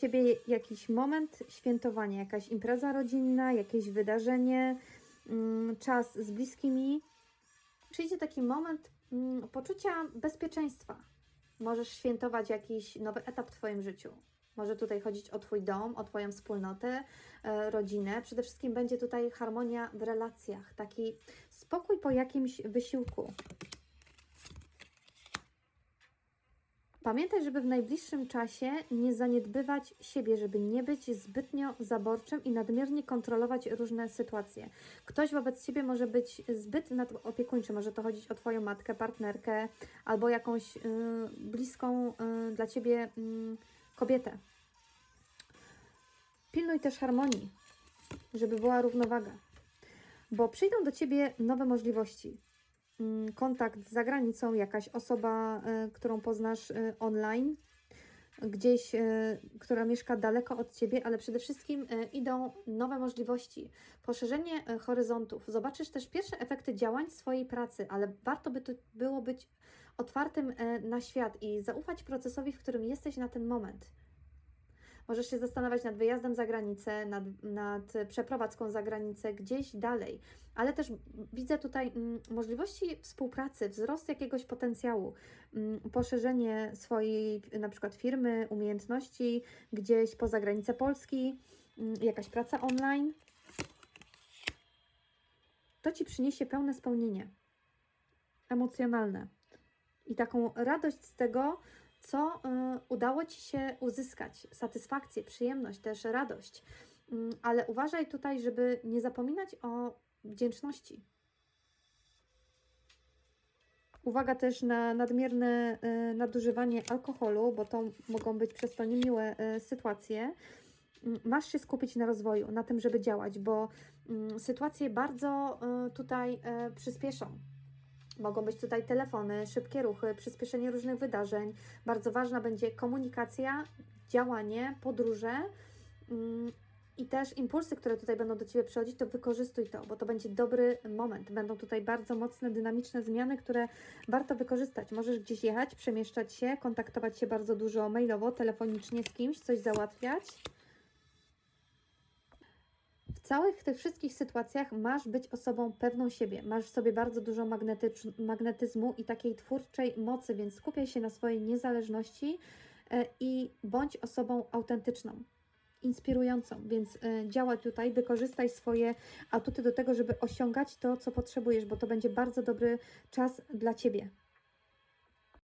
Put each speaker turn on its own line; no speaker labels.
Ciebie jakiś moment świętowania, jakaś impreza rodzinna, jakieś wydarzenie, mm, czas z bliskimi. Przyjdzie taki moment mm, poczucia bezpieczeństwa. Możesz świętować jakiś nowy etap w Twoim życiu. Może tutaj chodzić o Twój dom, o Twoją wspólnotę, e, rodzinę. Przede wszystkim będzie tutaj harmonia w relacjach, taki spokój po jakimś wysiłku. Pamiętaj, żeby w najbliższym czasie nie zaniedbywać siebie, żeby nie być zbytnio zaborczym i nadmiernie kontrolować różne sytuacje. Ktoś wobec Ciebie może być zbyt nadopiekuńczy, może to chodzić o Twoją matkę, partnerkę albo jakąś y, bliską y, dla Ciebie y, kobietę. Pilnuj też harmonii, żeby była równowaga, bo przyjdą do Ciebie nowe możliwości kontakt z zagranicą, jakaś osoba, y, którą poznasz y, online, gdzieś, y, która mieszka daleko od ciebie, ale przede wszystkim idą nowe możliwości, poszerzenie horyzontów. Zobaczysz też pierwsze efekty działań swojej pracy, ale warto by tu było być otwartym na świat i zaufać procesowi, w którym jesteś na ten moment. Możesz się zastanawiać nad wyjazdem za granicę, nad, nad przeprowadzką za granicę, gdzieś dalej, ale też widzę tutaj mm, możliwości współpracy, wzrost jakiegoś potencjału, mm, poszerzenie swojej na przykład firmy, umiejętności gdzieś poza granicę Polski, mm, jakaś praca online. To Ci przyniesie pełne spełnienie. Emocjonalne. I taką radość z tego, co y, udało Ci się uzyskać, satysfakcję, przyjemność, też radość. Mm, ale uważaj tutaj, żeby nie zapominać o wdzięczności. Uwaga też na nadmierne y, nadużywanie alkoholu, bo to mogą być przez to niemiłe y, sytuacje. Mm, Masz się skupić na rozwoju, na tym, żeby działać, bo mm, sytuacje bardzo tutaj przyspieszą. Mogą być tutaj telefony, szybkie ruchy, przyspieszenie różnych wydarzeń. Bardzo ważna będzie komunikacja, działanie, podróże mm, i też impulsy, które tutaj będą do Ciebie przychodzić, to wykorzystuj to, bo to będzie dobry moment. Będą tutaj bardzo mocne, dynamiczne zmiany, które warto wykorzystać. Możesz gdzieś jechać, przemieszczać się, kontaktować się bardzo dużo mailowo, telefonicznie z kimś, coś załatwiać. W całych tych wszystkich sytuacjach masz być osobą pewną siebie. Masz w sobie bardzo dużo magnetyzmu i takiej twórczej mocy, więc skupiaj się na swojej niezależności e, i bądź osobą autentyczną, inspirującą. Więc e, działaj tutaj, wykorzystaj swoje atuty do tego, żeby osiągać to, co potrzebujesz, bo to będzie bardzo dobry czas dla Ciebie.